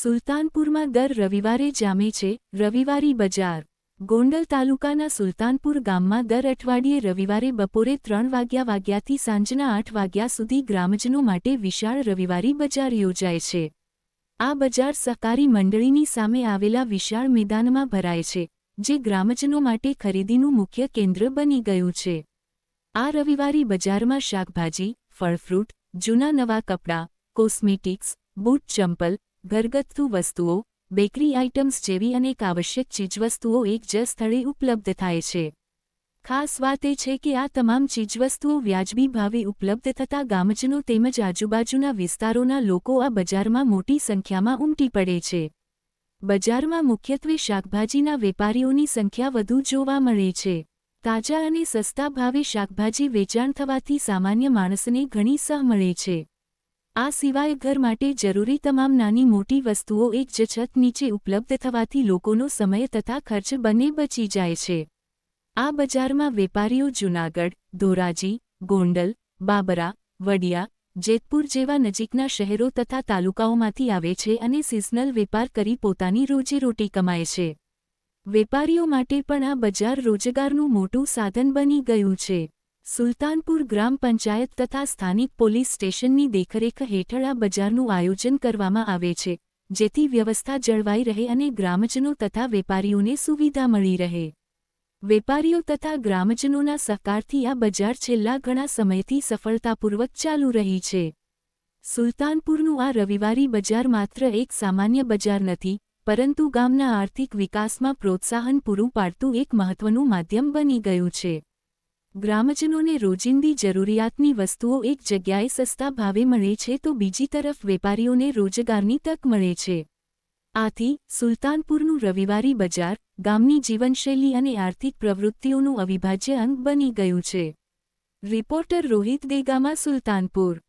સુલતાનપુરમાં દર રવિવારે જામે છે રવિવારી બજાર. ગોંડલ તાલુકાના સુલતાનપુર ગામમાં દર અઠવાડિયે રવિવારે બપોરે ત્રણ વાગ્યા વાગ્યાથી સાંજના આઠ વાગ્યા સુધી ગ્રામજનો માટે વિશાળ રવિવારી બજાર યોજાય છે. આ બજાર સહકારી મંડળીની સામે આવેલા વિશાળ મેદાનમાં ભરાય છે, જે ગ્રામજનો માટે ખરીદીનું મુખ્ય કેન્દ્ર બની ગયું છે. આ રવિવારી બજારમાં શાકભાજી, ફળફ્રૂટ, જૂના નવા કપડાં, કોસ્મેટિક્સ, બૂટ ચંપલ ઘરગથ્થુ વસ્તુઓ, બેકરી આઇટમ્સ જેવી અનેક આવશ્યક ચીજવસ્તુઓ એક જ સ્થળે ઉપલબ્ધ થાય છે. ખાસ વાત એ છે કે આ તમામ ચીજવસ્તુઓ વ્યાજબી ભાવે ઉપલબ્ધ થતા ગામજનો તેમજ આજુબાજુના વિસ્તારોના લોકો આ બજારમાં મોટી સંખ્યામાં ઉમટી પડે છે. બજારમાં મુખ્યત્વે શાકભાજીના વેપારીઓની સંખ્યા વધુ જોવા મળે છે. તાજા અને સસ્તા ભાવે શાકભાજી વેચાણ થવાથી સામાન્ય માણસને ઘણી સહ મળે છે. આ સિવાય ઘર માટે જરૂરી તમામ નાની મોટી વસ્તુઓ એક જ છત નીચે ઉપલબ્ધ થવાથી લોકોનો સમય તથા ખર્ચ બંને બચી જાય છે. આ બજારમાં વેપારીઓ જૂનાગઢ, ધોરાજી, ગોંડલ, બાબરા, વડિયા, જેતપુર જેવા નજીકના શહેરો તથા તાલુકાઓમાંથી આવે છે અને સિઝનલ વેપાર કરી પોતાની રોજીરોટી કમાય છે. વેપારીઓ માટે પણ આ બજાર રોજગારનું મોટું સાધન બની ગયું છે. સુલતાનપુર ગ્રામ પંચાયત તથા સ્થાનિક પોલીસ સ્ટેશનની દેખરેખ હેઠળ આ બજારનું આયોજન કરવામાં આવે છે, જેથી વ્યવસ્થા જળવાઈ રહે અને ગ્રામજનો તથા વેપારીઓને સુવિધા મળી રહે. વેપારીઓ તથા ગ્રામજનોના સહકારથી આ બજાર છેલ્લા ઘણા સમયથી સફળતાપૂર્વક ચાલુ રહી છે. સુલતાનપુરનું આ રવિવારી બજાર માત્ર એક સામાન્ય બજાર નથી, પરંતુ ગામના આર્થિક વિકાસમાં પ્રોત્સાહન પૂરું પાડતું એક મહત્વનું માધ્યમ બની ગયું છે. ગ્રામજનોને રોજિંદી જરૂરિયાતની વસ્તુઓ એક જગ્યાએ સસ્તા ભાવે મળે છે તો બીજી તરફ વેપારીઓને રોજગારની તક મળે છે. આથી, સુલતાનપુરનું રવિવારી બજાર, ગામની જીવનશૈલી અને આર્થિક પ્રવૃત્તિઓનું અવિભાજ્ય અંગ બની ગયું છે. રિપોર્ટર રોહિત દેગામા, સુલતાનપુર.